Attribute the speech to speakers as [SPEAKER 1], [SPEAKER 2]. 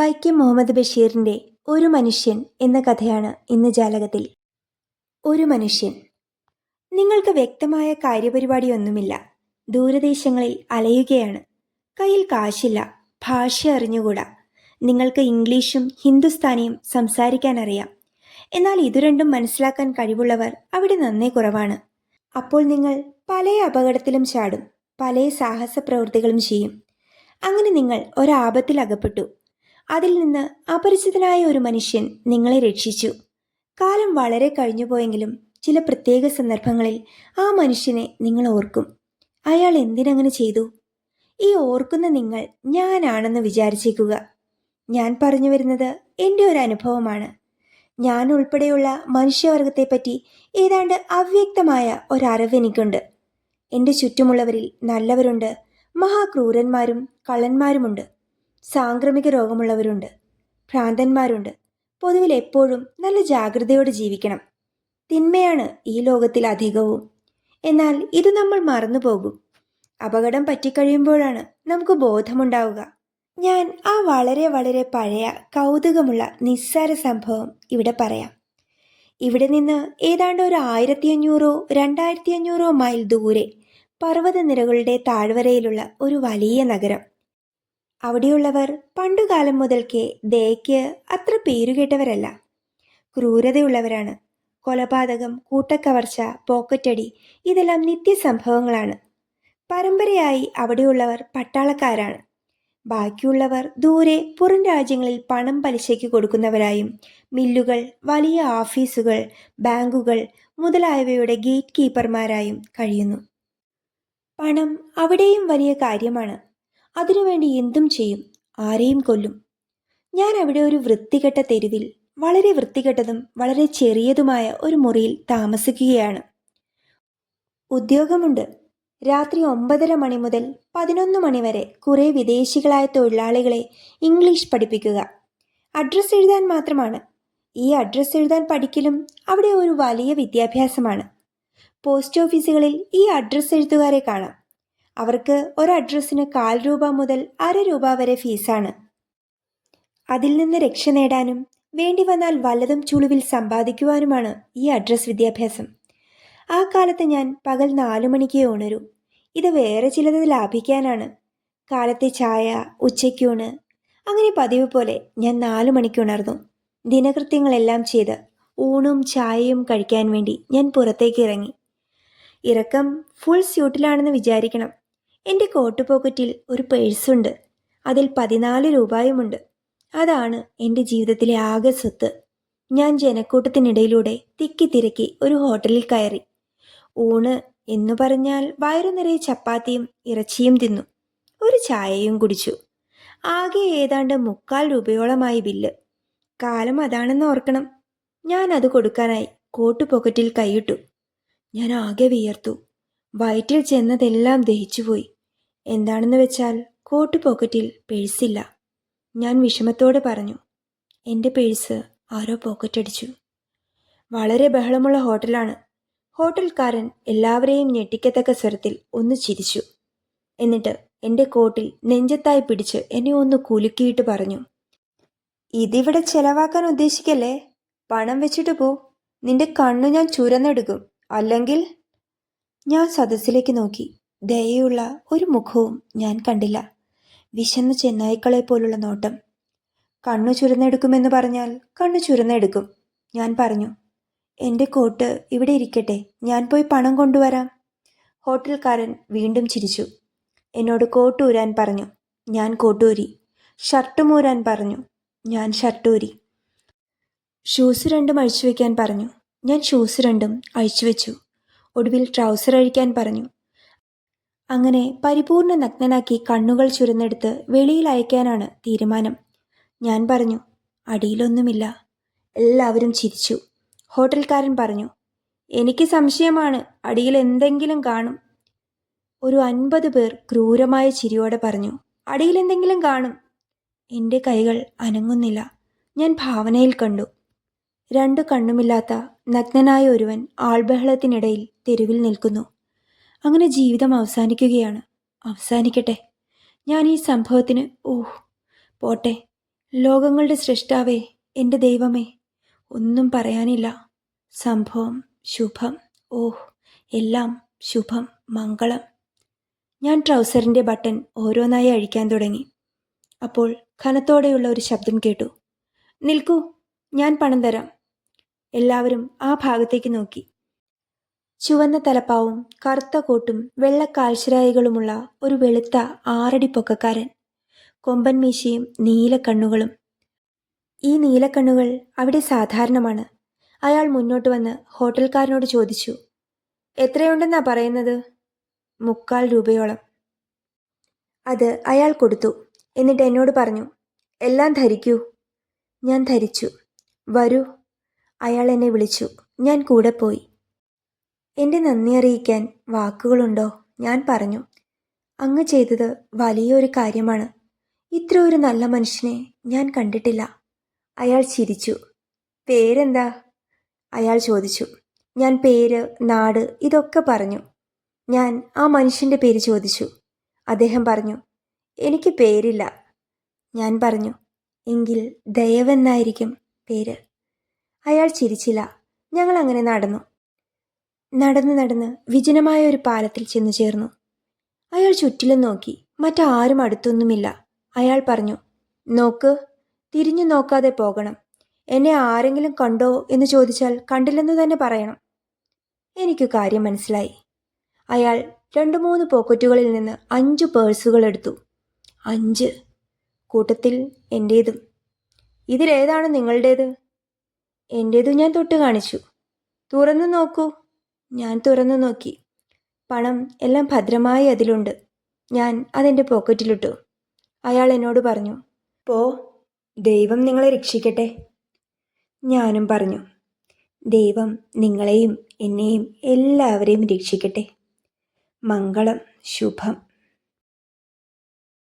[SPEAKER 1] വൈക്കം മുഹമ്മദ് ബഷീറിന്റെ ഒരു മനുഷ്യൻ എന്ന കഥയാണ് ഇന്ന് ജാലകത്തിൽ. ഒരു മനുഷ്യൻ. നിങ്ങൾക്ക് വ്യക്തമായ കാര്യപരിപാടിയൊന്നുമില്ല. ദൂരദേശങ്ങളിൽ അലയുകയാണ്. കയ്യിൽ കാശില്ല. ഭാഷ അറിഞ്ഞുകൂടാ. നിങ്ങൾക്ക് ഇംഗ്ലീഷും ഹിന്ദുസ്ഥാനിയും സംസാരിക്കാൻ അറിയാം. എന്നാൽ ഇതു രണ്ടും മനസ്സിലാക്കാൻ കഴിവുള്ളവർ അവിടെ നന്നേ കുറവാണ്. അപ്പോൾ നിങ്ങൾ പല അപകടത്തിലും ചാടും പല സാഹസ പ്രവൃത്തികളും ചെയ്യും. അങ്ങനെ നിങ്ങൾ ഒരാപത്തിൽ അകപ്പെട്ടു. അതിൽ നിന്ന് അപരിചിതനായ ഒരു മനുഷ്യൻ നിങ്ങളെ രക്ഷിച്ചു. കാലം വളരെ കഴിഞ്ഞുപോയെങ്കിലും ചില പ്രത്യേക സന്ദർഭങ്ങളിൽ ആ മനുഷ്യനെ നിങ്ങൾ ഓർക്കും. അയാൾ എന്തിനങ്ങനെ ചെയ്തു? ഈ ഓർക്കുന്ന നിങ്ങൾ ഞാനാണെന്ന് വിചാരിച്ചേക്കുക. ഞാൻ പറഞ്ഞു വരുന്നത് എന്റെ ഒരു അനുഭവമാണ്. ഞാൻ ഉൾപ്പെടെയുള്ള മനുഷ്യവർഗത്തെപ്പറ്റി ഏതാണ്ട് അവ്യക്തമായ ഒരറിവ് എനിക്കുണ്ട്. എന്റെ ചുറ്റുമുള്ളവരിൽ നല്ലവരുണ്ട് മഹാക്രൂരന്മാരും കള്ളന്മാരുമുണ്ട്. സാംക്രമിക രോഗമുള്ളവരുണ്ട്. ഭ്രാന്തന്മാരുണ്ട്. പൊതുവിൽ എപ്പോഴും നല്ല ജാഗ്രതയോടെ ജീവിക്കണം. തിന്മയാണ് ഈ ലോകത്തിൽ അധികവും. എന്നാൽ ഇത് നമ്മൾ മറന്നു പോകും അപകടം പറ്റിക്കഴിയുമ്പോഴാണ് നമുക്ക് ബോധമുണ്ടാവുക. ഞാൻ ആ വളരെ വളരെ പഴയ കൗതുകമുള്ള നിസ്സാര സംഭവം ഇവിടെ പറയാം. ഇവിടെ നിന്ന് ഏതാണ്ട് ഒരു ആയിരത്തി അഞ്ഞൂറോ രണ്ടായിരത്തി അഞ്ഞൂറോ മൈൽ ദൂരെ പർവതനിരകളുടെ താഴ്വരയിലുള്ള ഒരു വലിയ നഗരം. അവിടെയുള്ളവർ പണ്ടുകാലം മുതൽക്കേ ദയയ്ക്ക് അത്ര പേരുകേട്ടവരല്ല ക്രൂരതയുള്ളവരാണ്. കൊലപാതകം കൂട്ടക്കവർച്ച പോക്കറ്റടി ഇതെല്ലാം നിത്യസംഭവങ്ങളാണ്. പരമ്പരയായി അവിടെയുള്ളവർ പട്ടാളക്കാരാണ്. ബാക്കിയുള്ളവർ ദൂരെ പുറം രാജ്യങ്ങളിൽ പണം പലിശയ്ക്ക് കൊടുക്കുന്നവരായും മില്ലുകൾ വലിയ ഓഫീസുകൾ ബാങ്കുകൾ മുതലായവയുടെ ഗേറ്റ് കീപ്പർമാരായും കഴിയുന്നു. പണം അവിടെയും വലിയ കാര്യമാണ്. അതിനുവേണ്ടി എന്തും ചെയ്യും. ആരെയും കൊല്ലും. ഞാൻ അവിടെ ഒരു വൃത്തികെട്ട തെരുവിൽ വളരെ വൃത്തികെട്ടതും വളരെ ചെറിയതുമായ ഒരു മുറിയിൽ താമസിക്കുകയാണ്. ഉദ്യോഗമുണ്ട്. രാത്രി ഒമ്പതര മണി മുതൽ പതിനൊന്ന് മണി വരെ കുറേ വിദേശികളായ തൊഴിലാളികളെ ഇംഗ്ലീഷ് പഠിപ്പിക്കുക. അഡ്രസ്സ് എഴുതാൻ മാത്രമാണ്. ഈ അഡ്രസ്സ് എഴുതാൻ പഠിക്കലും അവിടെ ഒരു വലിയ വിദ്യാഭ്യാസമാണ്. പോസ്റ്റ് ഓഫീസുകളിൽ ഈ അഡ്രസ്സ് എഴുത്തുകാരെ കാണാം. അവർക്ക് ഒരു അഡ്രസ്സിന് കാൽ രൂപ മുതൽ അര രൂപ വരെ ഫീസാണ് അതിൽ നിന്ന് രക്ഷ നേടാനും വേണ്ടി വന്നാൽ വല്ലതും ചുളിവിൽ സമ്പാദിക്കുവാനുമാണ് ഈ അഡ്രസ് വിദ്യാഭ്യാസം. ആ കാലത്ത് ഞാൻ പകൽ നാലു മണിക്ക് ഉണരൂ. ഇത് വേറെ ചിലത് ലാഭിക്കാനാണ്. കാലത്തെ ചായ ഉച്ചയ്ക്കൂണ് അങ്ങനെ പതിവ് പോലെ ഞാൻ നാലു മണിക്ക് ഉണർന്നു. ദിനകൃത്യങ്ങളെല്ലാം ചെയ്ത് ഊണും ചായയും കഴിക്കാൻ വേണ്ടി ഞാൻ പുറത്തേക്ക് ഇറങ്ങി. ഇറക്കം ഫുൾ സ്യൂട്ടിലാണെന്ന് വിചാരിക്കണം. എന്റെ കോട്ട് പോക്കറ്റിൽ ഒരു പേഴ്സുണ്ട് അതിൽ പതിനാല് രൂപയുമുണ്ട്. അതാണ് എന്റെ ജീവിതത്തിലെ ആകെ സ്വത്ത്. ഞാൻ ജനക്കൂട്ടത്തിനിടയിലൂടെ തിക്കി തിരക്കി ഒരു ഹോട്ടലിൽ കയറി. ഊണ് എന്ന് പറഞ്ഞാൽ വയറു നിറയെ ചപ്പാത്തിയും ഇറച്ചിയും തിന്നു. ഒരു ചായയും കുടിച്ചു. ആകെ ഏതാണ്ട് മുക്കാൽ രൂപയോളമായി ബില്ല്. കാലം അതാണെന്ന് ഓർക്കണം. ഞാൻ അത് കൊടുക്കാനായി കോട്ട് പോക്കറ്റിൽ കൈയിട്ടു. ഞാൻ ആകെ വിയർത്തു. വയറ്റിൽ ചെന്നതെല്ലാം ദഹിച്ചുപോയി. എന്താണെന്ന് വെച്ചാൽ കോട്ട് പോക്കറ്റിൽ പേഴ്സില്ല. ഞാൻ വിഷമത്തോടെ പറഞ്ഞു എന്റെ പേഴ്സ് ആരോ പോക്കറ്റടിച്ചു. വളരെ ബഹളമുള്ള ഹോട്ടലാണ്. ഹോട്ടൽക്കാരൻ എല്ലാവരെയും ഞെട്ടിക്കത്തക്ക സ്വരത്തിൽ ഒന്ന് ചിരിച്ചു. എന്നിട്ട് എന്റെ കോട്ടിൽ നെഞ്ചത്തായി പിടിച്ച് എന്നെ ഒന്ന് കുലുക്കിയിട്ട് പറഞ്ഞു ഇതിവിടെ ചെലവാക്കാൻ ഉദ്ദേശിക്കല്ലേ? പണം വെച്ചിട്ട് പോ. നിന്റെ കണ്ണു ഞാൻ ചുരന്നെടുക്കും. അല്ലെങ്കിൽ ഞാൻ സദസ്സിലേക്ക് നോക്കി. ദയയുള്ള ഒരു മുഖവും ഞാൻ കണ്ടില്ല. വിശന്ന ചെന്നായ്ക്കളെ പോലുള്ള നോട്ടം. കണ്ണു ചുരുന്നെടുക്കുമെന്ന് പറഞ്ഞാൽ കണ്ണു ചുരുന്നെടുക്കും. ഞാൻ പറഞ്ഞു എന്റെ കോട്ട് ഇവിടെ ഇരിക്കട്ടെ. ഞാൻ പോയി പണം കൊണ്ടുവരാം. ഹോട്ടൽക്കാരൻ വീണ്ടും ചിരിച്ചു. എന്നോട് കോട്ട് ഊരാൻ പറഞ്ഞു. ഞാൻ കോട്ടൂരി. ഷർട്ട് മൂരാൻ പറഞ്ഞു. ഞാൻ ഷർട്ടൂരി. ഷൂസ് രണ്ടും അഴിച്ചു വയ്ക്കാൻ പറഞ്ഞു. ഞാൻ ഷൂസ് രണ്ടും അഴിച്ചു വെച്ചു ഒടുവിൽ ട്രൗസർ അഴിക്കാൻ പറഞ്ഞു. അങ്ങനെ പരിപൂർണ നഗ്നനാക്കി കണ്ണുകൾ ചുരുന്നെടുത്ത് വെളിയിൽ അയക്കാനാണ് തീരുമാനം. ഞാൻ പറഞ്ഞു അടിയിലൊന്നുമില്ല. എല്ലാവരും ചിരിച്ചു. ഹോട്ടൽക്കാരൻ പറഞ്ഞു എനിക്ക് സംശയമാണ് അടിയിൽ എന്തെങ്കിലും കാണും. ഒരു അൻപത് പേർ ക്രൂരമായ ചിരിയോടെ പറഞ്ഞു അടിയിൽ എന്തെങ്കിലും കാണും. എന്റെ കൈകൾ അനങ്ങുന്നില്ല. ഞാൻ ഭാവനയിൽ കണ്ടു. രണ്ടു കണ്ണുമില്ലാത്ത നഗ്നനായ ഒരുവൻ ആൾബഹളത്തിനിടയിൽ തെരുവിൽ നിൽക്കുന്നു. അങ്ങനെ ജീവിതം അവസാനിക്കുകയാണ്. അവസാനിക്കട്ടെ. ഞാൻ ഈ സംഭവത്തിന് ഓഹ് പോട്ടെ. ലോകങ്ങളുടെ സൃഷ്ടാവേ എന്റെ ദൈവമേ ഒന്നും പറയാനില്ല. സംഭവം ശുഭം. ഓഹ് എല്ലാം ശുഭം മംഗളം. ഞാൻ ട്രൗസറിന്റെ ബട്ടൺ ഓരോന്നായി അഴിക്കാൻ തുടങ്ങി. അപ്പോൾ ഖനത്തോടെയുള്ള ഒരു ശബ്ദം കേട്ടു. നിൽക്കൂ ഞാൻ പണം തരാം. എല്ലാവരും ആ ഭാഗത്തേക്ക് നോക്കി. ചുവന്ന തലപ്പാവും കറുത്ത കോട്ടും വെള്ള കാൽശ്രായികളുമുള്ള ഒരു വെളുത്ത ആറടി പൊക്കക്കാരൻ. കൊമ്പൻ മീശയും നീലക്കണ്ണുകളും ഈ നീലക്കണ്ണുകൾ അവിടെ സാധാരണമാണ്. അയാൾ മുന്നോട്ട് വന്ന് ഹോട്ടൽക്കാരനോട് ചോദിച്ചു എത്രയുണ്ടെന്നാ പറയുന്നത്? മുക്കാൽ രൂപയോളം. അത് അയാൾ കൊടുത്തു. എന്നിട്ട് എന്നോട് പറഞ്ഞു എല്ലാം ധരിക്കൂ. ഞാൻ ധരിച്ചു. വരൂ. അയാൾ എന്നെ വിളിച്ചു. ഞാൻ കൂടെ പോയി. എന്റെ നന്ദി അറിയിക്കാൻ വാക്കുകളുണ്ടോ? ഞാൻ പറഞ്ഞു. അങ്ങ് ചെയ്തത് വലിയൊരു കാര്യമാണ്. ഇത്ര ഒരു നല്ല മനുഷ്യനെ ഞാൻ കണ്ടിട്ടില്ല. അയാൾ ചിരിച്ചു. പേരെന്താ? അയാൾ ചോദിച്ചു. ഞാൻ പേര് നാട് ഇതൊക്കെ പറഞ്ഞു. ഞാൻ ആ മനുഷ്യന്റെ പേര് ചോദിച്ചു. അദ്ദേഹം പറഞ്ഞു എനിക്ക് പേരില്ല. ഞാൻ പറഞ്ഞു എങ്കിൽ ദയവെന്നായിരിക്കും പേര്. അയാൾ ചിരിച്ചില്ല. ഞങ്ങൾ അങ്ങനെ നടന്നു. നടന്ന് നടന്ന് വിജനമായ ഒരു പാലത്തിൽ ചെന്നു ചേർന്നു. അയാൾ ചുറ്റിലും നോക്കി. മറ്റാരും അടുത്തൊന്നുമില്ല. അയാൾ പറഞ്ഞു നോക്ക് തിരിഞ്ഞു നോക്കാതെ പോകണം. എന്നെ ആരെങ്കിലും കണ്ടോ എന്ന് ചോദിച്ചാൽ കണ്ടില്ലെന്ന് തന്നെ പറയണം. എനിക്ക് കാര്യം മനസ്സിലായി. അയാൾ രണ്ടു മൂന്ന് പോക്കറ്റുകളിൽ നിന്ന് അഞ്ച് പേഴ്സുകൾ എടുത്തു. അഞ്ച്. കൂട്ടത്തിൽ എന്റേതും ഇതിലേതാണ് നിങ്ങളുടേത്? എന്റേതും ഞാൻ തൊട്ട് കാണിച്ചു. തുറന്നു നോക്കൂ. ഞാൻ തുറന്നു നോക്കി. പണം എല്ലാം ഭദ്രമായി അതിലുണ്ട്. ഞാൻ അതെന്റെ പോക്കറ്റിലിട്ടു. അയാൾ എന്നോട് പറഞ്ഞു പോ ദൈവം നിങ്ങളെ രക്ഷിക്കട്ടെ. ഞാനും പറഞ്ഞു ദൈവം നിങ്ങളെയും എന്നെയും എല്ലാവരെയും രക്ഷിക്കട്ടെ. മംഗളം ശുഭം.